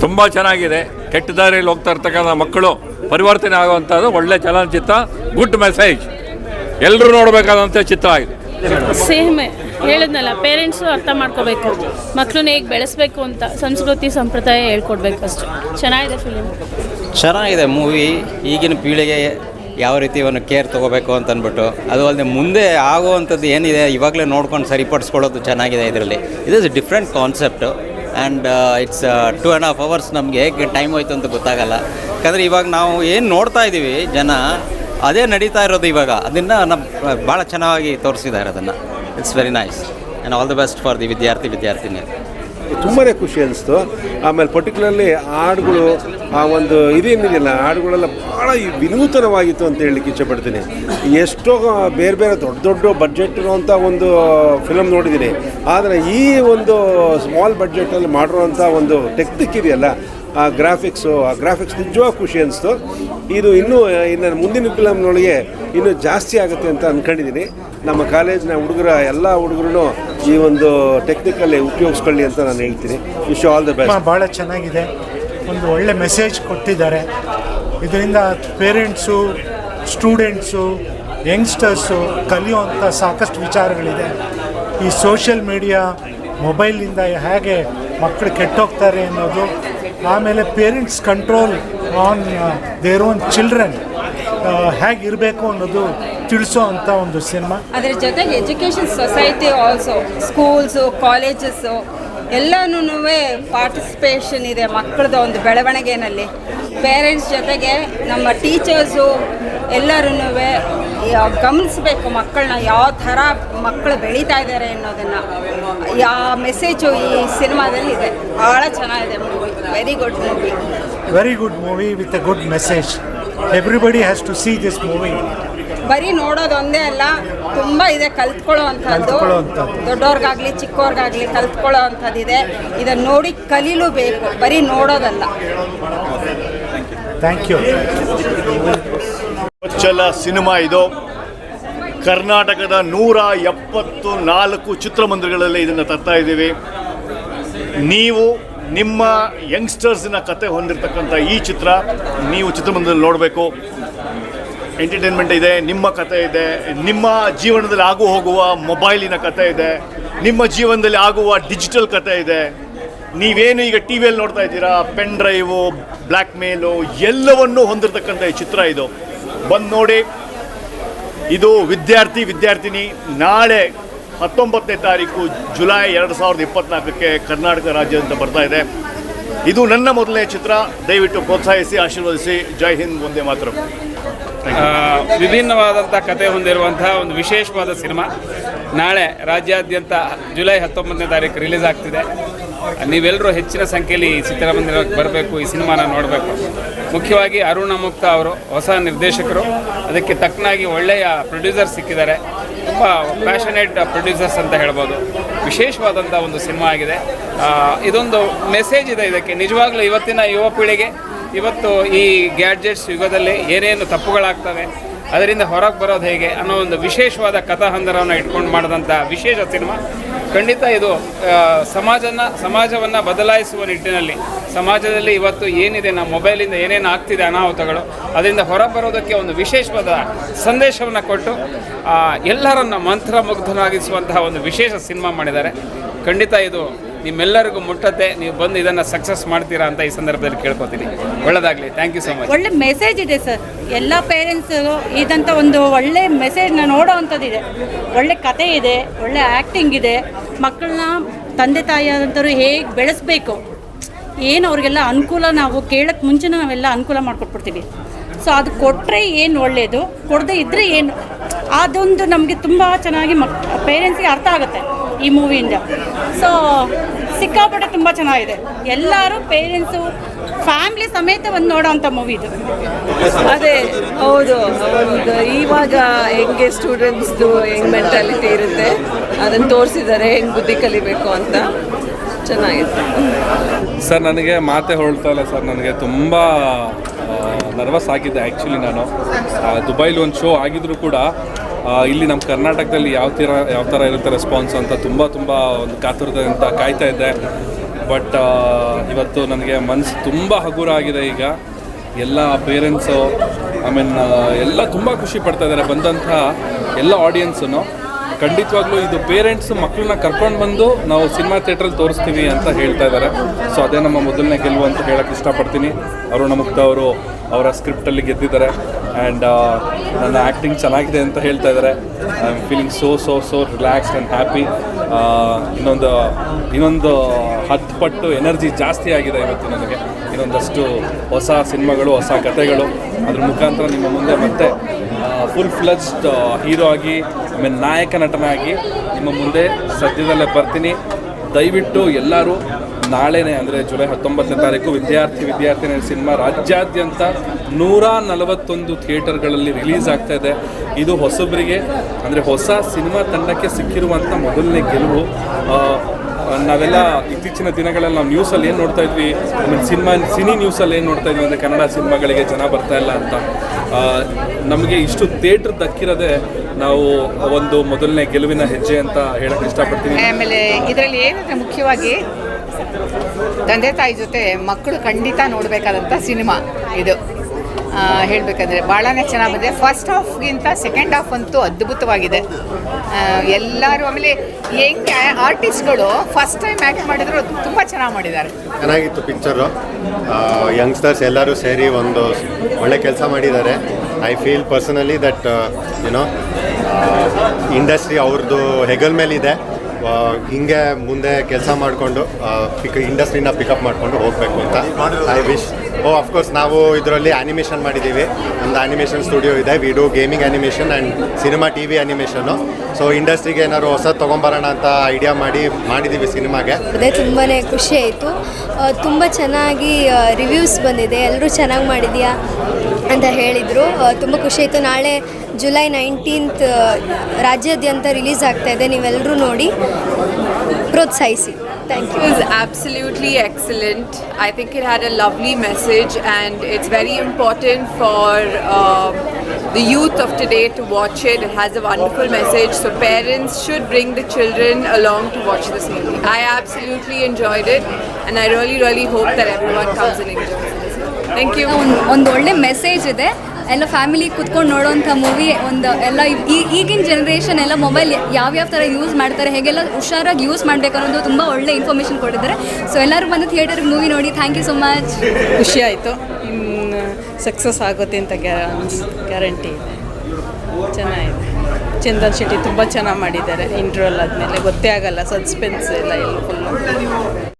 ತುಂಬ ಚೆನ್ನಾಗಿದೆ. ಕೆಟ್ಟ ದಾರಿಯಲ್ಲಿ ಹೋಗ್ತಾ ಇರ್ತಕ್ಕಂಥ ಮಕ್ಕಳು ಪರಿವರ್ತನೆ ಆಗುವಂಥದ್ದು ಒಳ್ಳೆ ಚಲನಚಿತ್ರ ಗುಡ್ ಮೆಸೇಜ್. ಎಲ್ಲರೂ ನೋಡಬೇಕಾದಂಥ ಚಿತ್ರ ಆಗಿದೆ ಸೇಮ್ ಹೇಳಿದ್ನಲ್ಲ ಪೇರೆಂಟ್ಸು ಅರ್ಥ ಮಾಡ್ಕೋಬೇಕು. ಮಕ್ಕಳನ್ನ ಹೇಗೆ ಬೆಳೆಸ್ಬೇಕು ಅಂತ ಸಂಸ್ಕೃತಿ ಸಂಪ್ರದಾಯ ಹೇಳ್ಕೊಡ್ಬೇಕು ಅಷ್ಟು ಚೆನ್ನಾಗಿದೆ ಫಿಲಿಮ್ ಚೆನ್ನಾಗಿದೆ ಮೂವಿ ಈಗಿನ ಪೀಳಿಗೆ ಯಾವ ರೀತಿ ಒಂದು ಕೇರ್ ತೊಗೋಬೇಕು ಅಂತ ಅಂದ್ಬಿಟ್ಟು ಅದು ಅಲ್ಲದೆ ಮುಂದೆ ಆಗುವಂಥದ್ದು ಏನಿದೆ, ಇವಾಗಲೇ ನೋಡ್ಕೊಂಡು ಸರಿಪಡಿಸ್ಕೊಳ್ಳೋದು ಚೆನ್ನಾಗಿದೆ ಇದರಲ್ಲಿ. ಇದು is different concept and it's two and half hours ನಮಗೆ ಹೇಗೆ ಟೈಮ್ ಹೋಯ್ತು ಅಂತ ಗೊತ್ತಾಗಲ್ಲ. ಯಾಕಂದರೆ ಇವಾಗ ನಾವು ಏನು ನೋಡ್ತಾ ಇದ್ದೀವಿ ಜನ, ಅದೇ ನಡೀತಾ ಇರೋದು ಇವಾಗ. ಅದನ್ನು ನಮ್ಮ ಭಾಳ ಚೆನ್ನಾಗಿ ತೋರಿಸಿದ್ದಾರೆ ಅದನ್ನು. It's very nice and all the best for the ವಿದ್ಯಾರ್ಥಿ ವಿದ್ಯಾರ್ಥಿನಿ ತುಂಬಾ ಖುಷಿ ಅನಿಸ್ತು. ಆಮೇಲೆ ಪರ್ಟಿಕ್ಯುಲರ್ಲಿ ಹಾಡುಗಳು ಆ ಒಂದು ಇದೇನಿದೆಯಲ್ಲ ಹಾಡುಗಳೆಲ್ಲ ಭಾಳ ವಿನೂತನವಾಗಿತ್ತು ಅಂತ ಹೇಳಲಿಕ್ಕೆ ಇಷ್ಟಪಡ್ತೀನಿ ಎಷ್ಟೋ ಬೇರೆ ಬೇರೆ ದೊಡ್ಡ ದೊಡ್ಡ ಬಡ್ಜೆಟ್ ಇರುವಂಥ ಒಂದು ಫಿಲಮ್ ನೋಡಿದ್ದೀನಿ. ಆದರೆ ಈ ಒಂದು ಸ್ಮಾಲ್ ಬಡ್ಜೆಟಲ್ಲಿ ಮಾಡಿರುವಂಥ ಒಂದು ಟೆಕ್ನಿಕ್ ಇದೆಯಲ್ಲ, ಆ ಗ್ರಾಫಿಕ್ಸು ಆ ಗ್ರಾಫಿಕ್ಸ್ ನಿಜವಾಗ ಖುಷಿ ಅನಿಸ್ತು. ಇದು ಇನ್ನೂ, ಇನ್ನು ಮುಂದಿನ ಫಿಲಮ್ನೊಳಗೆ ಇನ್ನೂ ಜಾಸ್ತಿ ಆಗುತ್ತೆ ಅಂತ ಅಂದ್ಕೊಂಡಿದ್ದೀನಿ ನಮ್ಮ ಕಾಲೇಜಿನ ಹುಡುಗರ, ಎಲ್ಲ ಹುಡುಗರು ಈ ಒಂದು ಟೆಕ್ನಿಕಲ್ಲಿ ಉಪಯೋಗಿಸ್ಕೊಳ್ಳಿ ಅಂತ ನಾನು ಹೇಳ್ತೀನಿ. ವಿಶ್ ಆಲ್ ದ ಬೆಸ್ಟ್ ಭಾಳ ಚೆನ್ನಾಗಿದೆ. ಒಂದು ಒಳ್ಳೆ ಮೆಸೇಜ್ ಕೊಟ್ಟಿದ್ದಾರೆ. ಇದರಿಂದ ಪೇರೆಂಟ್ಸು ಸ್ಟೂಡೆಂಟ್ಸು ಯಂಗ್ಸ್ಟರ್ಸು ಕಲಿಯುವಂಥ ಸಾಕಷ್ಟು ವಿಚಾರಗಳಿದೆ. ಈ ಸೋಷಿಯಲ್ ಮೀಡಿಯಾ ಮೊಬೈಲಿಂದ ಹೇಗೆ ಮಕ್ಕಳು ಕೆಟ್ಟೋಗ್ತಾರೆ ಅನ್ನೋದು, ಆಮೇಲೆ parents control on their own children ಹೇಗಿರಬೇಕು ಅನ್ನೋದು ತಿಳಿಸೋ ಒಂದು ಸಿನಿಮಾ ಅದರ ಜೊತೆಗೆ education society also schools colleges ಎಲ್ಲನೂ ಪಾರ್ಟಿಸಿಪೇಷನ್ ಇದೆ ಮಕ್ಕಳದ ಒಂದು ಬೆಳವಣಿಗೆನಲ್ಲಿ. ಪೇರೆಂಟ್ಸ್ ಜೊತೆಗೆ ನಮ್ಮ ಟೀಚರ್ಸು ಎಲ್ಲರೂ ಗಮನಿಸಬೇಕು ಮಕ್ಕಳನ್ನ ಯಾವ ಥರ ಮಕ್ಕಳು ಬೆಳೀತಾ ಇದ್ದಾರೆ ಅನ್ನೋದನ್ನು. ಯಾವ ಮೆಸೇಜು ಈ ಸಿನಿಮಾದಲ್ಲಿ ಇದೆ ಭಾಳ ಚೆನ್ನಾಗಿದೆ movie very good movie very good movie with a good message everybody has to see this movie ಬರೀ ನೋಡೋದೊಂದೇ ಅಲ್ಲ ತುಂಬ ಇದೆ ಕಲ್ತ್ಕೊಳ್ಳೋ ಅಂಥದ್ದು ಕಲ್ತ್ಕೊಳ್ಳೋವಂಥದ್ದು. ದೊಡ್ಡವ್ರಿಗಾಗಲಿ ಚಿಕ್ಕವ್ರಿಗಾಗಲಿ ಕಲ್ತ್ಕೊಳ್ಳೋ ಅಂಥದ್ದಿದೆ ಇದನ್ನು ನೋಡಿ ಕಲೀಲೂಬೇಕು ಬರೀ ನೋಡೋದಲ್ಲ. ಥ್ಯಾಂಕ್ ಯು ಚಲ ಸಿನಿಮಾ ಇದು. ಕರ್ನಾಟಕದ ನೂರ ಎಪ್ಪತ್ತು ನಾಲ್ಕು ಚಿತ್ರಮಂದಿರಗಳಲ್ಲಿ ಇದನ್ನು ತರ್ತಾ ಇದ್ದೀವಿ. ನೀವು ನಿಮ್ಮ ಯಂಗ್ಸ್ಟರ್ಸಿನ ಕತೆ ಹೊಂದಿರತಕ್ಕಂಥ ಈ ಚಿತ್ರ ನೀವು ಚಿತ್ರಮಂದಿರದಲ್ಲಿ ನೋಡಬೇಕು. ಎಂಟರ್ಟೈನ್ಮೆಂಟ್ ಇದೆ, ನಿಮ್ಮ ಕತೆ ಇದೆ, ನಿಮ್ಮ ಜೀವನದಲ್ಲಿ ಆಗು ಹೋಗುವ ಮೊಬೈಲಿನ ಕತೆ ಇದೆ, ನಿಮ್ಮ ಜೀವನದಲ್ಲಿ ಆಗುವ ಡಿಜಿಟಲ್ ಕತೆ ಇದೆ. ನೀವೇನು ಈಗ ಟಿ ವಿಯಲ್ಲಿ ನೋಡ್ತಾ ಇದ್ದೀರಾ? ಪೆನ್ ಡ್ರೈವು ಬ್ಲ್ಯಾಕ್ ಮೇಲು ಎಲ್ಲವನ್ನೂ ಹೊಂದಿರತಕ್ಕಂಥ ಈ ಚಿತ್ರ ಇದು. ಬಂದು ನೋಡಿ. ಇದು ವಿದ್ಯಾರ್ಥಿ, ವಿದ್ಯಾರ್ಥಿನಿ, ನಾಳೆ ಹತ್ತೊಂಬತ್ತನೇ ತಾರೀಕು ಜುಲೈ ಎರಡು ಸಾವಿರದ ಇಪ್ಪತ್ತ್ನಾಲ್ಕಕ್ಕೆ ಕರ್ನಾಟಕ ರಾಜ್ಯದಿಂದ ಬರ್ತಾ ಇದೆ. ಇದು ನನ್ನ ಮೊದಲನೇ ಚಿತ್ರ. ದಯವಿಟ್ಟು ಪ್ರೋತ್ಸಾಹಿಸಿ, ಆಶೀರ್ವದಿಸಿ. ಜೈ ಹಿಂದ್ ಒಂದೇ ಮಾತ್ರ. ವಿಭಿನ್ನವಾದಂಥ ಕತೆ ಹೊಂದಿರುವಂತಹ ಒಂದು ವಿಶೇಷವಾದ ಸಿನಿಮಾ. ನಾಳೆ ರಾಜ್ಯಾದ್ಯಂತ ಜುಲೈ ಹತ್ತೊಂಬತ್ತನೇ ತಾರೀಕು ರಿಲೀಸ್ ಆಗ್ತಿದೆ. ನೀವೆಲ್ಲರೂ ಹೆಚ್ಚಿನ ಸಂಖ್ಯೆಯಲ್ಲಿ ಈ ಚಿತ್ರಮಂದಿರಕ್ಕೆ ಬರಬೇಕು, ಈ ಸಿನಿಮಾನ ನೋಡಬೇಕು. ಮುಖ್ಯವಾಗಿ ಅರುಣ ಮುಕ್ತ ಅವರು, ಹೊಸ ನಿರ್ದೇಶಕರು. ಅದಕ್ಕೆ ತಕ್ಕನಾಗಿ ಒಳ್ಳೆಯ ಪ್ರೊಡ್ಯೂಸರ್ ಸಿಕ್ಕಿದ್ದಾರೆ. ತುಂಬ ಪ್ಯಾಷನೇಟ್ ಪ್ರೊಡ್ಯೂಸರ್ಸ್ ಅಂತ ಹೇಳ್ಬೋದು. ವಿಶೇಷವಾದಂಥ ಒಂದು ಸಿನಿಮಾ ಆಗಿದೆ. ಇದೊಂದು ಮೆಸೇಜ್ ಇದೆ ಇದಕ್ಕೆ. ನಿಜವಾಗ್ಲೂ ಇವತ್ತಿನ ಯುವ ಪೀಳಿಗೆ ಇವತ್ತು ಈ ಗ್ಯಾಡ್ಜೆಟ್ಸ್ ಯುಗದಲ್ಲಿ ಏನೇನು ತಪ್ಪುಗಳಾಗ್ತವೆ, ಅದರಿಂದ ಹೊರಗೆ ಬರೋದು ಹೇಗೆ ಅನ್ನೋ ಒಂದು ವಿಶೇಷವಾದ ಕಥಾಹಂದರವನ್ನು ಇಟ್ಕೊಂಡು ಮಾಡಿದಂಥ ವಿಶೇಷ ಸಿನಿಮಾ. ಖಂಡಿತ ಇದು ಸಮಾಜನ, ಸಮಾಜವನ್ನು ಬದಲಾಯಿಸುವ ನಿಟ್ಟಿನಲ್ಲಿ, ಸಮಾಜದಲ್ಲಿ ಇವತ್ತು ಏನಿದೆ, ನಮ್ಮ ಮೊಬೈಲಿಂದ ಏನೇನು ಆಗ್ತಿದೆ ಅನಾಹುತಗಳು, ಅದರಿಂದ ಹೊರಬರೋದಕ್ಕೆ ಒಂದು ವಿಶೇಷವಾದ ಸಂದೇಶವನ್ನು ಕೊಟ್ಟು ಎಲ್ಲರನ್ನ ಮಂತ್ರಮುಗ್ಧನಾಗಿಸುವಂತಹ ಒಂದು ವಿಶೇಷ ಸಿನಿಮಾ ಮಾಡಿದ್ದಾರೆ. ಖಂಡಿತ ಇದು ನಿಮ್ಮೆಲ್ಲರಿಗೂ ಮುಟ್ಟತ್ತೆ, ನೀವು ಬಂದು ಇದನ್ನು ಸಕ್ಸಸ್ ಮಾಡ್ತೀರಾ ಅಂತ ಈ ಸಂದರ್ಭದಲ್ಲಿ ಕೇಳ್ಕೊತೀನಿ. ಒಳ್ಳೆಯದಾಗಲಿ ಥ್ಯಾಂಕ್ ಯು ಸೊ ಮಚ್ ಒಳ್ಳೆ ಮೆಸೇಜ್ ಇದೆ ಸರ್ ಎಲ್ಲ ಪೇರೆಂಟ್ಸು ಇದಂಥ ಒಂದು ಒಳ್ಳೆ ಮೆಸೇಜ್ನ ನೋಡೋ ಅಂಥದ್ದಿದೆ. ಒಳ್ಳೆ ಕತೆ ಇದೆ, ಒಳ್ಳೆ ಆ್ಯಕ್ಟಿಂಗ್ ಇದೆ. ಮಕ್ಕಳನ್ನ ತಂದೆ ತಾಯಿಯಾದಂಥವ್ರು ಹೇಗೆ ಬೆಳೆಸಬೇಕು? ಏನು ಅವ್ರಿಗೆಲ್ಲ ಅನುಕೂಲ ನಾವು ಕೇಳೋಕ್ಕೆ ಮುಂಚೆನೇ ನಾವೆಲ್ಲ ಅನುಕೂಲ ಮಾಡಿಕೊಟ್ಬಿಡ್ತೀವಿ. ಸೊ ಅದು ಕೊಟ್ಟರೆ ಏನು ಒಳ್ಳೆಯದು ಕೊಡದೇ ಇದ್ದರೆ ಏನು? ಅದೊಂದು ನಮಗೆ ತುಂಬ ಚೆನ್ನಾಗಿ ಮಕ್ ಪೇರೆಂಟ್ಸ್ಗೆ ಅರ್ಥ ಆಗುತ್ತೆ ಈ ಮೂವಿಯಿಂದ ಸೊ ಸಿಕ್ಕಾಪಟ್ಟೆ ತುಂಬ ಚೆನ್ನಾಗಿದೆ. ಎಲ್ಲರೂ ಪೇರೆಂಟ್ಸು ಫ್ಯಾಮಿಲಿ ಸಮೇತ ಒಂದು ನೋಡೋವಂಥ ಮೂವಿ ಇದು. ಅದೇ ಹೌದು ಒಂದು ಇವಾಗ ಹೆಂಗೆ ಸ್ಟೂಡೆಂಟ್ಸ್ದು ಹೆಂಗೆ ಮೆಂಟಾಲಿಟಿ ಇರುತ್ತೆ ಅದನ್ನು ತೋರಿಸಿದ್ದಾರೆ ಹೆಂಗೆ ಬುದ್ಧಿ ಕಲಿಬೇಕು ಅಂತ. ಚೆನ್ನಾಗಿತ್ತು ಸರ್ ನನಗೆ ಮಾತೆ ಹೊರಡ್ತಾ ಇಲ್ಲ ಸರ್. ನನಗೆ ತುಂಬ ನರ್ವಸ್ ಆಗಿದ್ದೆ ಆ್ಯಕ್ಚುಲಿ ನಾನು. ದುಬೈಲಿ ಒಂದು ಶೋ ಆಗಿದ್ರು ಕೂಡ ಇಲ್ಲಿ ನಮ್ಮ ಕರ್ನಾಟಕದಲ್ಲಿ ಯಾವ ಥರ ಯಾವ ಥರ ಇರುತ್ತೆ ರೆಸ್ಪಾನ್ಸ್ ಅಂತ ತುಂಬ ತುಂಬ ಒಂದು ಕಾತುರದಿಂದ ಕಾಯ್ತಾ ಇದ್ದೆ. ಬಟ್ ಇವತ್ತು ನನಗೆ ಮನಸ್ಸು ತುಂಬ ಹಗುರ ಆಗಿದೆ ಈಗ. ಎಲ್ಲ ಪೇರೆಂಟ್ಸು ಐ ಮೀನ್ ಎಲ್ಲ ತುಂಬ ಖುಷಿ ಪಡ್ತಾ ಇದ್ದಾರೆ ಬಂದಂಥ ಎಲ್ಲ ಆಡಿಯನ್ಸನ್ನು ಖಂಡಿತವಾಗ್ಲೂ ಇದು ಪೇರೆಂಟ್ಸ್ ಮಕ್ಕಳನ್ನ ಕರ್ಕೊಂಡು ಬಂದು ನಾವು ಸಿನಿಮಾ ಥಿಯೇಟ್ರಲ್ಲಿ ತೋರಿಸ್ತೀವಿ ಅಂತ ಹೇಳ್ತಾ ಇದ್ದಾರೆ. ಸೊ ಅದೇ ನಮ್ಮ ಮೊದಲನೇ ಗೆಲುವು ಅಂತ ಹೇಳಕ್ಕೆ ಇಷ್ಟಪಡ್ತೀನಿ. ಅರುಣ ಮುಕ್ತ ಅವರು ಅವರ ಸ್ಕ್ರಿಪ್ಟಲ್ಲಿ ಗೆದ್ದಿದ್ದಾರೆ. ಆ್ಯಂಡ್ ನನ್ನ ಆ್ಯಕ್ಟಿಂಗ್ ಚೆನ್ನಾಗಿದೆ ಅಂತ ಹೇಳ್ತಾ ಇದ್ದಾರೆ I am feeling so so so relaxed and happy ಇನ್ನೊಂದು ಇನ್ನೊಂದು ಹತ್ತು ಪಟ್ಟು ಎನರ್ಜಿ ಜಾಸ್ತಿ ಆಗಿದೆ ಇವತ್ತು ನನಗೆ. ಇನ್ನೊಂದಷ್ಟು ಹೊಸ ಸಿನಿಮಾಗಳು, ಹೊಸ ಕಥೆಗಳು. ಅದ್ರ ಮುಖಾಂತರ ನಿಮ್ಮ ಮುಂದೆ ಮತ್ತೆ ಫುಲ್ ಫ್ಲಜ್ಡ್ ಹೀರೋ ಆಗಿ ಆಮೇಲೆ ನಾಯಕ ನಟನಾಗಿ ನಿಮ್ಮ ಮುಂದೆ ಸದ್ಯದಲ್ಲೇ ಬರ್ತೀನಿ. ದಯವಿಟ್ಟು ಎಲ್ಲರೂ ನಾಳೆನೇ ಅಂದರೆ ಜುಲೈ ಹತ್ತೊಂಬತ್ತನೇ ತಾರೀಕು ವಿದ್ಯಾರ್ಥಿ ವಿದ್ಯಾರ್ಥಿನಿ ಸಿನಿಮಾ ರಾಜ್ಯಾದ್ಯಂತ ನೂರ ನಲವತ್ತೊಂದು ಥಿಯೇಟರ್ಗಳಲ್ಲಿ ರಿಲೀಸ್ ಆಗ್ತಾ ಇದೆ. ಇದು ಹೊಸಬರಿಗೆ ಅಂದರೆ ಹೊಸ ಸಿನಿಮಾ ತಂಡಕ್ಕೆ ಸಿಕ್ಕಿರುವಂಥ ಮೊದಲನೇ ಗೆಲುವು. ನಾವೆಲ್ಲ ಇತ್ತೀಚಿನ ದಿನಗಳಲ್ಲಿ ನಾವು ನ್ಯೂಸಲ್ಲಿ ಏನು ನೋಡ್ತಾ ಇದ್ವಿ? ಆಮೇಲೆ ಸಿನಿಮಾ, ಸಿನಿ ನ್ಯೂಸಲ್ಲಿ ಏನು ನೋಡ್ತಾ ಇದ್ವಿ ಅಂದರೆ ಕನ್ನಡ ಸಿನಿಮಾಗಳಿಗೆ ಜನ ಬರ್ತಾ ಇಲ್ಲ ಅಂತ. ನಮಗೆ ಇಷ್ಟು ಥಿಯೇಟ್ರ್ ದಕ್ಕಿರೋದೇ ನಾವು ಒಂದು ಮೊದಲನೇ ಗೆಲುವಿನ ಹೆಜ್ಜೆ ಅಂತ ಹೇಳಕ್ಕೆ ಇಷ್ಟಪಡ್ತೀನಿ. ಆಮೇಲೆ ಇದರಲ್ಲಿ ಏನಂದರೆ ಮುಖ್ಯವಾಗಿ? ತಂದೆ ತಾಯಿ ಜೊತೆ ಮಕ್ಕಳು ಖಂಡಿತ ನೋಡಬೇಕಾದಂಥ ಸಿನಿಮಾ ಇದು. ಹೇಳಬೇಕಂದ್ರೆ ಭಾಳನೇ ಚೆನ್ನಾಗಿ ಬಂದಿದೆ. ಫಸ್ಟ್ ಹಾಫ್ಗಿಂತ ಸೆಕೆಂಡ್ ಹಾಫ್ ಅಂತೂ ಅದ್ಭುತವಾಗಿದೆ. ಎಲ್ಲರೂ ಆಮೇಲೆ ಹೆಂಗೆ ಆರ್ಟಿಸ್ಟ್ಗಳು ಫಸ್ಟ್ ಟೈಮ್ ಆ್ಯಕ್ಟ್ ಮಾಡಿದ್ರು ತುಂಬ ಚೆನ್ನಾಗಿ ಮಾಡಿದ್ದಾರೆ. ಚೆನ್ನಾಗಿತ್ತು ಪಿಕ್ಚರು ಯಂಗ್ಸ್ಟರ್ಸ್ ಎಲ್ಲರೂ ಸೇರಿ ಒಂದು ಒಳ್ಳೆ ಕೆಲಸ ಮಾಡಿದ್ದಾರೆ. I feel personally that you know industry ಅವ್ರದ್ದು ಹೆಗಲ್ ಮೇಲಿದೆ. ಹಿಂಗೆ ಮುಂದೆ ಕೆಲಸ ಮಾಡಿಕೊಂಡು ಪಿಕ್ ಇಂಡಸ್ಟ್ರಿನ ಪಿಕಪ್ ಮಾಡಿಕೊಂಡು ಹೋಗಬೇಕು ಅಂತ. ಐ ವಿಶ್ ಓ ಅಫ್ಕೋರ್ಸ್ ನಾವು ಇದರಲ್ಲಿ ಆ್ಯನಿಮೇಷನ್ ಮಾಡಿದ್ದೀವಿ. ಒಂದು ಆ್ಯನಿಮೇಷನ್ ಸ್ಟುಡಿಯೋ ಇದೆ we do gaming animation and cinema T V animation so ಇಂಡಸ್ಟ್ರಿಗೆ ಏನಾದ್ರು ಹೊಸ ತೊಗೊಂಬರೋಣ ಅಂತ ಐಡಿಯಾ ಮಾಡಿ ಮಾಡಿದ್ದೀವಿ ಸಿನಿಮಾಗೆ. ಅದೇ ತುಂಬಾ ಖುಷಿ ಆಯಿತು. ತುಂಬ ಚೆನ್ನಾಗಿ ರಿವ್ಯೂಸ್ ಬಂದಿದೆ. ಎಲ್ಲರೂ ಚೆನ್ನಾಗಿ ಮಾಡಿದ್ಯಾ? ಅಂತ ಹೇಳಿದರು ತುಂಬ ಖುಷಿ ಆಯಿತು ನಾಳೆ ಜುಲೈ ನೈನ್ಟೀನ್ತ್ ರಾಜ್ಯಾದ್ಯಂತ ರಿಲೀಸ್ ಆಗ್ತಾ ಇದೆ ನೀವೆಲ್ಲರೂ ನೋಡಿ ಪ್ರೋತ್ಸಾಹಿಸಿ thank you It was absolutely excellent. I think it had a lovely message, and it's very important for um, the youth of today to watch it. It has a wonderful message, so parents should bring the children along to watch this movie. I absolutely enjoyed it, and I really, really hope that everyone comes and enjoys it. Thank you ಒಂದು ಒಳ್ಳೆ message ಇದೆ. ಎಲ್ಲ family ಕುತ್ಕೊಂಡು ನೋಡೋವಂಥ movie ಒಂದು ಎಲ್ಲ ಈ- ಈಗಿನ generation ಎಲ್ಲ ಮೊಬೈಲ್ ಯಾವ್ಯಾವ ಥರ ಯೂಸ್ ಮಾಡ್ತಾರೆ ಹೇಗೆಲ್ಲ ಹುಷಾರಾಗಿ ಯೂಸ್ ಮಾಡಬೇಕು ಅನ್ನೋದು ತುಂಬ ಒಳ್ಳೆ ಇನ್ಫಾರ್ಮೇಷನ್ ಕೊಟ್ಟಿದ್ದಾರೆ. ಸೊ ಎಲ್ಲರೂ ಬಂದು ಥಿಯೇಟರ್ಗೆ ಮೂವಿ ನೋಡಿ. ಥ್ಯಾಂಕ್ ಯು ಸೊ ಮಚ್ ಖುಷಿ ಆಯಿತು. ಸಕ್ಸಸ್ ಆಗುತ್ತೆ ಅಂತ ಗ್ಯಾರಂಟಿ ಇದೆ. ಚೆನ್ನಾಗಿದೆ. ಚಂದನ್ ಶೆಟ್ಟಿ ತುಂಬ ಚೆನ್ನಾಗಿ ಮಾಡಿದ್ದಾರೆ. ಇಂಟ್ರೋಲ್ ಆದಮೇಲೆ ಗೊತ್ತೇ ಆಗಲ್ಲ ಸಸ್ಪೆನ್ಸ್ ಎಲ್ಲ ಎಲ್ಲ ಫುಲ್ಲು